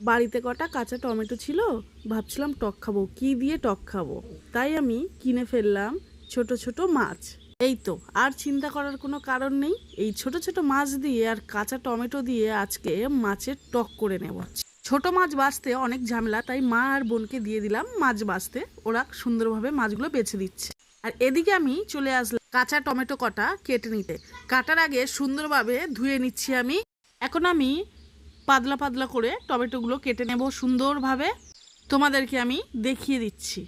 বাড়িতে কটা কাঁচা টমেটো ছিল, ভাবছিলাম টক খাব। কি দিয়ে টক খাব? তাই আমি কিনে ফেললাম ছোট ছোট মাছ। এই তো, আর চিন্তা করার কোনো কারণ নেই। এই ছোট ছোট মাছ দিয়ে আর কাঁচা টমেটো দিয়ে আজকে মাছের টক করে নেব। ছোট মাছ বাছতে অনেক ঝামেলা, তাই মা আর বোনকে দিয়ে দিলাম মাছ বাছতে ওরা সুন্দরভাবে মাছগুলো বেছে দিচ্ছে। আর এদিকে আমি চলে আসলাম কাঁচা টমেটো কটা কেটে নিতে। কাটার আগে সুন্দরভাবে ধুয়ে নিচ্ছি আমি। এখন আমি পাতলা পাতলা করে টমেটোগুলো কেটে নেব সুন্দরভাবে। তোমাদেরকে আমি দেখিয়ে দিচ্ছি।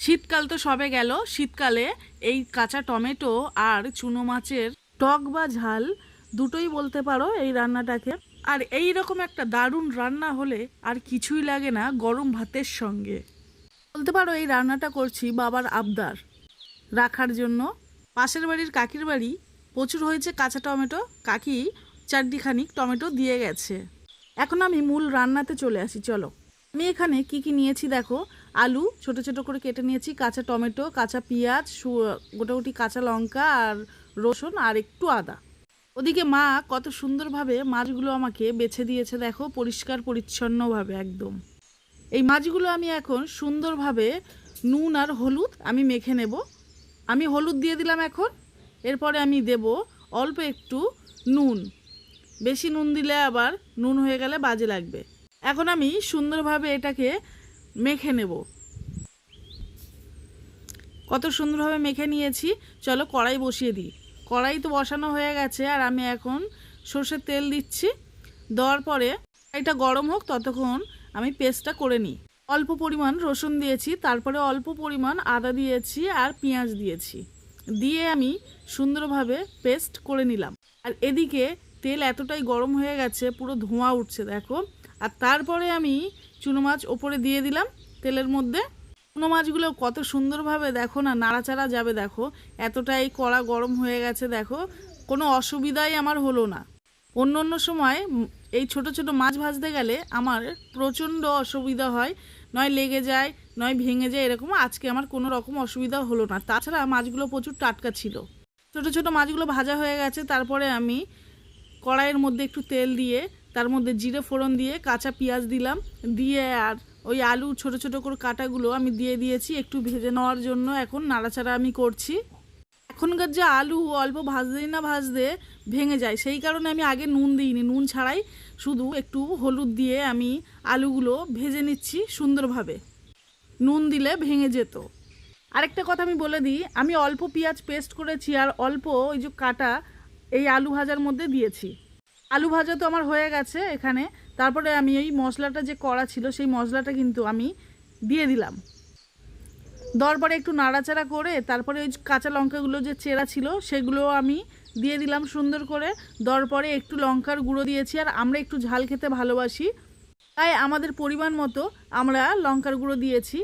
শীতকাল তো সবে গেল। শীতকালে এই কাঁচা টমেটো আর চুনো মাছের টক বা ঝাল দুটোই বলতে পারো এই রান্নাটাকে। আর এই রকম একটা দারুণ রান্না হলে আর কিছুই লাগে না গরম ভাতের সঙ্গে। বলতে পারো এই রান্নাটা করছি বাবার আবদার রাখার জন্য। পাশের বাড়ির কাকির বাড়ি প্রচুর হয়েছে কাঁচা টমেটো। কাকি চারটিখানিক টমেটো দিয়ে গেছে। এখন আমি মূল রান্নাতে চলে আসি, চলো। আমি এখানে কি কি নিয়েছি দেখো? আলু, ছোট ছোট করে কেটে নিয়েছি, কাঁচা টমেটো, কাঁচা পেঁয়াজ গোটাগুটি কাঁচা লঙ্কা আর রসুন আর একটু আদা। ওদিকে মা কত সুন্দরভাবে মাছগুলো আমাকে বেছে দিয়েছে দেখো, পরিষ্কার পরিচ্ছন্নভাবে একদম। এই মাছগুলো আমি এখন সুন্দরভাবে নুন আর হলুদ আমি মেখে নেব। আমি হলুদ দিয়ে দিলাম এখন, এরপরে আমি দেব অল্প একটু নুন। বেশি নুন দিলে আবার নুন হয়ে গেলে বাজে লাগবে। এখন আমি সুন্দরভাবে এটাকে মেখে নেব। কত সুন্দরভাবে মেখে নিয়েছি। চলো কড়াই বসিয়ে দিই। কড়াই তো বসানো হয়ে গেছে আর আমি এখন সর্ষের তেল দিচ্ছি। দেওয়ার পরে এটা গরম হোক, ততক্ষণ আমি পেস্টটা করে নিই। অল্প পরিমাণ রসুন দিয়েছি, তারপরে অল্প পরিমাণ আদা দিয়েছি আর পেঁয়াজ দিয়েছি। দিয়ে আমি সুন্দরভাবে পেস্ট করে নিলাম। আর এদিকে তেল এতটাই গরম হয়ে গেছে, পুরো ধোঁয়া উঠছে, দেখো। আর তারপরে আমি চুনো মাছ ওপরে দিয়ে দিলাম তেলের মধ্যে। চুনো মাছগুলো কত সুন্দরভাবে দেখো না, নাড়াচাড়া যাবে, দেখো। এতটাই কড়া গরম হয়ে গেছে, দেখো। কোনো অসুবিধাই আমার হলো না। অন্য অন্য সময় এই ছোট ছোট মাছ ভাজতে গেলে আমার প্রচণ্ড অসুবিধা হয়। নয় লেগে যায়, নয় ভেঙে যায়, এরকম আজকে আমার কোনো রকম অসুবিধা হলো না। তাছাড়া মাছগুলো প্রচুর টাটকা ছিল। ছোট ছোট মাছগুলো ভাজা হয়ে গেছে, তারপরে আমি কড়াইয়ের মধ্যে একটু তেল দিয়ে, তার মধ্যে জিরে ফোড়ন দিয়ে, কাঁচা পেঁয়াজ দিলাম, দিয়ে আর ওই আলু ছোট ছোট করে কাটাগুলো আমি দিয়ে দিয়েছি, একটু ভেজে নেওয়ার জন্য এখন নাড়াচাড়া আমি করছি। এখনকার যে আলু অল্প ভাজতেই না ভাজতে ভেঙে যায়, সেই কারণে আমি আগে নুন দিইনি। নুন ছাড়াই শুধু একটু হলুদ দিয়ে আমি আলুগুলো ভেজে নিচ্ছি সুন্দরভাবে। নুন দিলে ভেঙে যেত। আরেকটা কথা আমি বলে দিই, আমি অল্প পেঁয়াজ পেস্ট করেছি আর অল্প ওই যে কাটা এই আলু ভাজার মধ্যে দিয়েছি। আলু ভাজা তো আমার হয়ে গেছে এখানে। তারপরে আমি এই মশলাটা যে করা ছিল, সেই মশলাটা কিন্তু আমি দিয়ে দিলাম। দরবারে একটু নাড়াচাড়া করে, তারপরে ওই কাঁচা লঙ্কাগুলো যে চেরা ছিল, সেগুলো আমি দিয়ে দিলাম সুন্দর করে। দেওয়ার পরে একটু লঙ্কার গুঁড়ো দিয়েছি, আর আমরা একটু ঝাল খেতে ভালোবাসি। তাই আমাদের পরিমাণ মতো আমরা লঙ্কার গুঁড়ো দিয়েছি।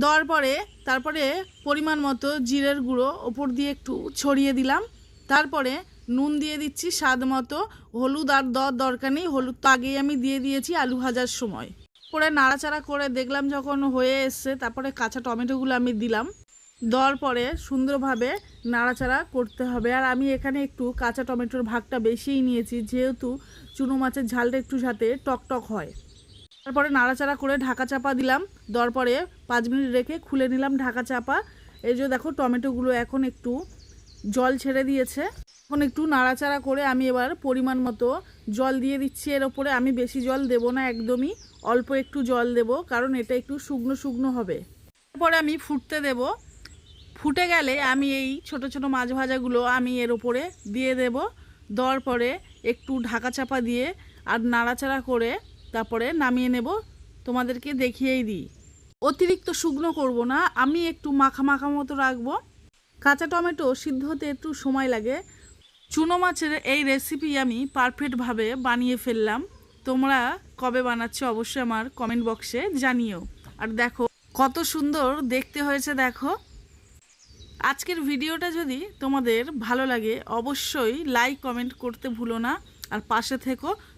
দেওয়ার পরে তারপরে পরিমাণ মতো জিরের গুঁড়ো ওপর দিয়ে একটু ছড়িয়ে দিলাম। তারপরে নুন দিয়ে দিচ্ছি স্বাদ মতো। হলুদ আর দর দরকার নেই, হলুদ তো আগেই আমি দিয়ে দিয়েছি আলু ভাজার সময়। করে নাড়াচাড়া করে দেখলাম যখন হয়ে এসছে, তারপরে কাঁচা টমেটোগুলো আমি দিলাম। দেওয়ার পরে সুন্দরভাবে নাড়াচাড়া করতে হবে। আর আমি এখানে একটু কাঁচা টমেটোর ভাগটা বেশিই নিয়েছি, যেহেতু চুনো মাছের ঝালটা একটু সাথে টক টক হয়। তারপরে নাড়াচাড়া করে ঢাকা চাপা দিলাম, দেওয়ার পরে পাঁচ মিনিট রেখে খুলে নিলাম ঢাকা চাপা। এই যে দেখো টমেটোগুলো এখন একটু জল ছেড়ে দিয়েছে। এখন একটু নাড়াচাড়া করে আমি এবার পরিমাণ মতো জল দিয়ে দিচ্ছি। এর ওপরে আমি বেশি জল দেব না একদমই, অল্প একটু জল দেব, কারণ এটা একটু শুকনো শুকনো হবে। তারপরে আমি ফুটতে দেব। ফুটে গেলে আমি এই ছোট ছোট মাছ ভাজাগুলো আমি এর ওপরে দিয়ে দেব। দেওয়ার পরে একটু ঢাকা চাপা দিয়ে আর নাড়াচাড়া করে তারপরে নামিয়ে নেব, তোমাদেরকে দেখিয়েই দিই। অতিরিক্ত শুকনো করব না, আমি একটু মাখা মাখা মতো রাখব। কাঁচা টমেটো সিদ্ধ হতে একটু সময় লাগে। চুনো মাছের এই রেসিপি আমি পারফেক্টভাবে বানিয়ে ফেললাম। তোমরা কবে বানাচ্ছ অবশ্যই আমার কমেন্ট বক্সে জানিও। আর দেখো, কত সুন্দর দেখতে হয়েছে, দেখো। আজকের ভিডিওটা যদি তোমাদের ভালো লাগে, অবশ্যই লাইক কমেন্ট করতে ভুলো না। আর পাশে থেকো